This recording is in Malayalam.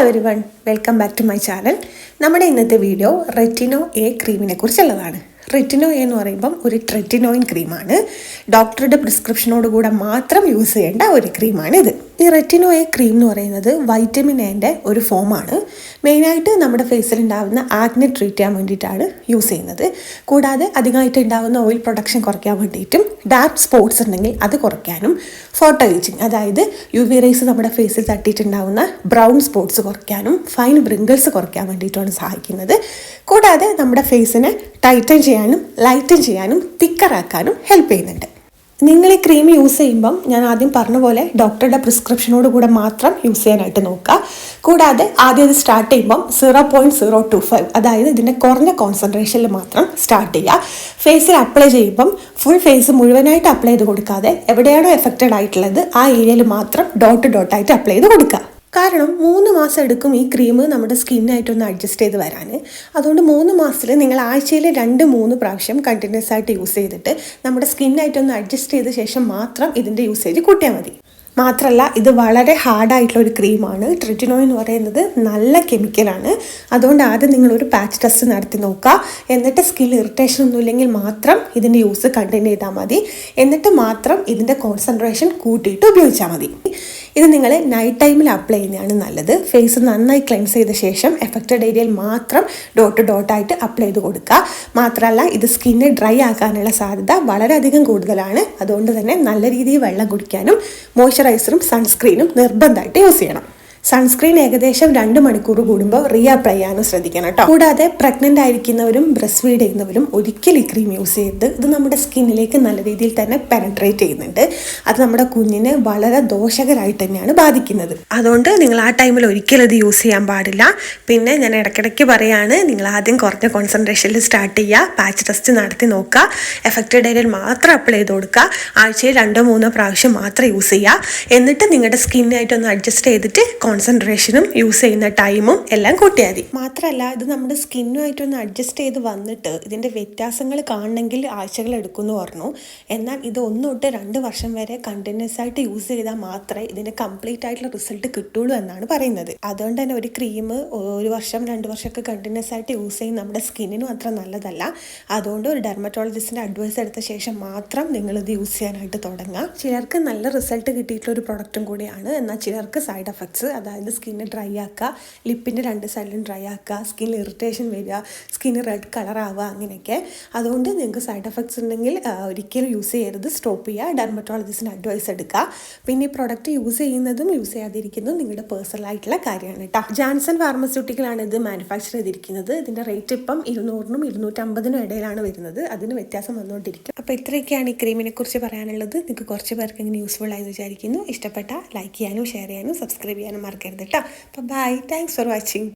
Every one welcome back to my channel നമ്മുടെ ഇന്നത്തെ വീഡിയോ റെറ്റിനോ എ ക്രീമിനെ കുറിച്ചുള്ളതാണ്. റെറ്റിനോ എന്ന് പറയുമ്പം ഒരു ട്രെറ്റിനോയിൻ ക്രീമാണ് ഡോക്ടറുടെ പ്രിസ്ക്രിപ്ഷനോടുകൂടെ മാത്രം യൂസ് ചെയ്യേണ്ട ഒരു ക്രീമാണിത് ഈ റെറ്റിനോ എ ക്രീം എന്ന് പറയുന്നത് വൈറ്റമിൻ എന്റെ ഒരു ഫോമാണ് മെയിനായിട്ട് നമ്മുടെ ഫേസിൽ ഉണ്ടാകുന്ന ആഗ്നെ ട്രീറ്റ് ചെയ്യാൻ വേണ്ടിയിട്ടാണ് യൂസ് ചെയ്യുന്നത്. കൂടാതെ അധികമായിട്ട് ഉണ്ടാകുന്ന ഓയിൽ പ്രൊഡക്ഷൻ കുറയ്ക്കാൻ വേണ്ടിയിട്ടും ഡാർക്ക് സ്പോട്ട്സ് ഉണ്ടെങ്കിൽ അത് കുറയ്ക്കാനും ഫോട്ടോ ഏജിങ് അതായത് യു വി റേസ് നമ്മുടെ ഫേസിൽ തട്ടിയിട്ടുണ്ടാകുന്ന ബ്രൗൺ സ്പോട്ട്സ് കുറയ്ക്കാനും ഫൈൻ ബ്രിങ്കിൾസ് കുറയ്ക്കാൻ വേണ്ടിയിട്ടാണ് സഹായിക്കുന്നത്. കൂടാതെ നമ്മുടെ ഫേസിനെ ടൈറ്റൻ ചെയ്യാനും ലൈറ്റൻ ചെയ്യാനും തിക്കറാക്കാനും ഹെൽപ്പ് ചെയ്യുന്നുണ്ട്. നിങ്ങൾ ഈ ക്രീം യൂസ് ചെയ്യുമ്പം ഞാൻ ആദ്യം പറഞ്ഞ പോലെ ഡോക്ടറുടെ പ്രിസ്ക്രിപ്ഷനോട് കൂടെ മാത്രം യൂസ് ചെയ്യാനായിട്ട് നോക്കുക. കൂടാതെ ആദ്യം ഇത് സ്റ്റാർട്ട് ചെയ്യുമ്പം zero point zero two five അതായത് ഇതിന്റെ കുറഞ്ഞ കോൺസെൻട്രേഷനിൽ മാത്രം സ്റ്റാർട്ട് ചെയ്യുക. ഫേസിൽ അപ്ലൈ ചെയ്യുമ്പം ഫുൾ ഫേസ് മുഴുവനായിട്ട് അപ്ലൈ ചെയ്ത് കൊടുക്കാതെ എവിടെയാണോ എഫക്റ്റഡ് ആയിട്ടുള്ളത് ആ ഏരിയയിൽ മാത്രം ഡോട്ട് ഡോട്ടായിട്ട് അപ്ലൈ ചെയ്ത് കൊടുക്കുക. കാരണം മൂന്ന് മാസം എടുക്കും ഈ ക്രീം നമ്മുടെ സ്കിന്നായിട്ടൊന്ന് അഡ്ജസ്റ്റ് ചെയ്ത് വരാൻ അതുകൊണ്ട് മൂന്ന് മാസത്തിൽ നിങ്ങൾ ആഴ്ചയിൽ രണ്ട് മൂന്ന് പ്രാവശ്യം കണ്ടിന്യൂസ് ആയിട്ട് യൂസ് ചെയ്തിട്ട് നമ്മുടെ സ്കിന്നായിട്ടൊന്ന് അഡ്ജസ്റ്റ് ചെയ്ത ശേഷം മാത്രം ഇതിന്റെ യൂസേജ് കൂട്ടിയാൽ മതി. മാത്രമല്ല ഇത് വളരെ ഹാർഡായിട്ടുള്ള ഒരു ക്രീമാണ് ട്രിറ്റിനോ എന്ന് പറയുന്നത് നല്ല കെമിക്കലാണ് അതുകൊണ്ട് ആദ്യം നിങ്ങളൊരു പാച്ച് ടെസ്റ്റ് നടത്തി നോക്കുക. എന്നിട്ട് സ്കിൻ ഇറിറ്റേഷൻ ഒന്നുമില്ലെങ്കിൽ മാത്രം ഇതിന്റെ യൂസ് കണ്ടിന്യൂ ചെയ്താൽ മതി. എന്നിട്ട് മാത്രം ഇതിന്റെ കോൺസെൻട്രേഷൻ കൂട്ടിയിട്ട് ഉപയോഗിച്ചാൽ മതി. ഇത് നിങ്ങൾ നൈറ്റ് ടൈമിൽ അപ്ലൈ ചെയ്യുന്നതാണ് നല്ലത്. ഫേസ് നന്നായി ക്ലെൻസ് ചെയ്ത ശേഷം എഫക്റ്റഡ് ഏരിയയിൽ മാത്രം ഡോട്ട് ഡോട്ടായിട്ട് അപ്ലൈ ചെയ്ത് കൊടുക്കുക. മാത്രമല്ല ഇത് സ്കിന്നെ ഡ്രൈ ആക്കാനുള്ള സാധ്യത വളരെയധികം കൂടുതലാണ്. അതുകൊണ്ട് തന്നെ നല്ല രീതിയിൽ വെള്ളം കുടിക്കാനും മോയ്സ്ചറൈസറും സൺസ്ക്രീനും നിർബന്ധമായിട്ട് യൂസ് ചെയ്യണം. സൺസ്ക്രീൻ ഏകദേശം രണ്ട് മണിക്കൂർ കൂടുമ്പോൾ റീ അപ്ലൈ ചെയ്യാനും ശ്രദ്ധിക്കണം കേട്ടോ. കൂടാതെ പ്രഗ്നന്റ് ആയിരിക്കുന്നവരും ബ്രസ്റ്റ് ഫീഡ് ചെയ്യുന്നവരും ഒരിക്കലും ഈ ക്രീം യൂസ് ചെയ്ത് ഇത് നമ്മുടെ സ്കിന്നിലേക്ക് നല്ല രീതിയിൽ തന്നെ പെനട്രേറ്റ് ചെയ്യുന്നുണ്ട്. അത് നമ്മുടെ കുഞ്ഞിനെ വളരെ ദോഷകരമായിട്ട് തന്നെയാണ് ബാധിക്കുന്നത്. അതുകൊണ്ട് നിങ്ങൾ ആ ടൈമിൽ ഒരിക്കലും ഇത് യൂസ് ചെയ്യാൻ പാടില്ല. പിന്നെ ഞാൻ ഇടയ്ക്കിടയ്ക്ക് പറയാണ് നിങ്ങൾ ആദ്യം കുറഞ്ഞ കോൺസെൻട്രേഷനിൽ സ്റ്റാർട്ട് ചെയ്യുക പാച്ച് ടെസ്റ്റ് നടത്തി നോക്കുക. എഫക്റ്റഡ് ഏരിയയിൽ മാത്രം അപ്ലൈ ചെയ്ത് കൊടുക്കുക. ആഴ്ചയിൽ രണ്ടോ മൂന്നോ പ്രാവശ്യം മാത്രം യൂസ് ചെയ്യുക. എന്നിട്ട് നിങ്ങളുടെ സ്കിന്നായിട്ടൊന്ന് അഡ്ജസ്റ്റ് ചെയ്തിട്ട് കോൺസെൻട്രേഷനും യൂസ് ചെയ്യുന്ന ടൈമും എല്ലാം കൂട്ടിയാൽ മതി. മാത്രമല്ല ഇത് നമ്മുടെ സ്കിന്നുമായിട്ടൊന്ന് അഡ്ജസ്റ്റ് ചെയ്ത് വന്നിട്ട് ഇതിന്റെ വ്യത്യാസങ്ങൾ കാണണമെങ്കിൽ ആഴ്ചകൾ എടുക്കുമെന്ന് പറഞ്ഞു. എന്നാൽ ഇത് ഒന്ന് തൊട്ട് രണ്ട് വർഷം വരെ കണ്ടിന്യൂസ് ആയിട്ട് യൂസ് ചെയ്താൽ മാത്രമേ ഇതിന്റെ കംപ്ലീറ്റ് ആയിട്ടുള്ള റിസൾട്ട് കിട്ടുള്ളൂ എന്നാണ് പറയുന്നത്. അതുകൊണ്ട് തന്നെ ഒരു ക്രീം ഒരു വർഷം രണ്ട് വർഷമൊക്കെ കണ്ടിന്യൂസ് ആയിട്ട് യൂസ് ചെയ്യും നമ്മുടെ സ്കിന്നിനും അത്ര നല്ലതല്ല. അതുകൊണ്ട് ഒരു ഡെർമറ്റോളജിസ്റ്റിന്റെ അഡ്വൈസ് എടുത്ത ശേഷം മാത്രം നിങ്ങളിത് യൂസ് ചെയ്യാനായിട്ട് തുടങ്ങുക. ചിലർക്ക് നല്ല റിസൾട്ട് കിട്ടിയിട്ടുള്ള ഒരു പ്രൊഡക്റ്റും കൂടിയാണ്. എന്നാൽ ചിലർക്ക് സൈഡ് എഫക്ട്സ് അതായത് സ്കിന്ന് ഡ്രൈ ആക്കുക ലിപ്പിന്റെ രണ്ട് സൈഡിലും ഡ്രൈ ആക്കുക സ്കിന്നിൽ ഇറിറ്റേഷൻ വരിക സ്കിന്ന് റെഡ് കളർ ആവുക അങ്ങനെയൊക്കെ. അതുകൊണ്ട് നിങ്ങൾക്ക് സൈഡ് എഫക്ട്സ് ഉണ്ടെങ്കിൽ ഒരിക്കലും യൂസ് ചെയ്യരുത്. സ്റ്റോപ്പ് ചെയ്യുക. ഡെർമറ്റോളജിസ്റ്റിന് അഡ്വൈസ് എടുക്കുക. പിന്നെ ഈ പ്രോഡക്റ്റ് യൂസ് ചെയ്യുന്നതും യൂസ് ചെയ്യാതിരിക്കുന്നതും നിങ്ങളുടെ പേഴ്സണൽ ആയിട്ടുള്ള കാര്യമാണ് കേട്ടോ. ജാൻസൺ ഫാർമസ്യൂട്ടിക്കലാണ് ഇത് മാനുഫാക്ചർ ചെയ്തിരിക്കുന്നത്. ഇതിന്റെ റേറ്റ് ഇപ്പം ഇരുന്നൂറിനും ഇരുന്നൂറ്റമ്പതിനും ഇടയിലാണ് വരുന്നത്. അതിന് വ്യത്യാസം വന്നുകൊണ്ടിരിക്കും. അപ്പോൾ ഇത്രയൊക്കെയാണ് ഈ ക്രീമിനെ കുറിച്ച് പറയാനുള്ളത്. നിങ്ങൾക്ക് കുറച്ച് പേർക്ക് ഇങ്ങനെ യൂസ്ഫുൾ ആയി വിചാരിക്കുന്നു. ഇഷ്ടപ്പെട്ട ലൈക്ക് ചെയ്യാനും ഷെയർ ചെയ്യാനും സബ്സ്ക്രൈബ് ചെയ്യാനും മറക്കരുത് കേട്ടോ അപ്പോൾ ബൈ താങ്ക്സ് ഫോർ വാച്ചിങ്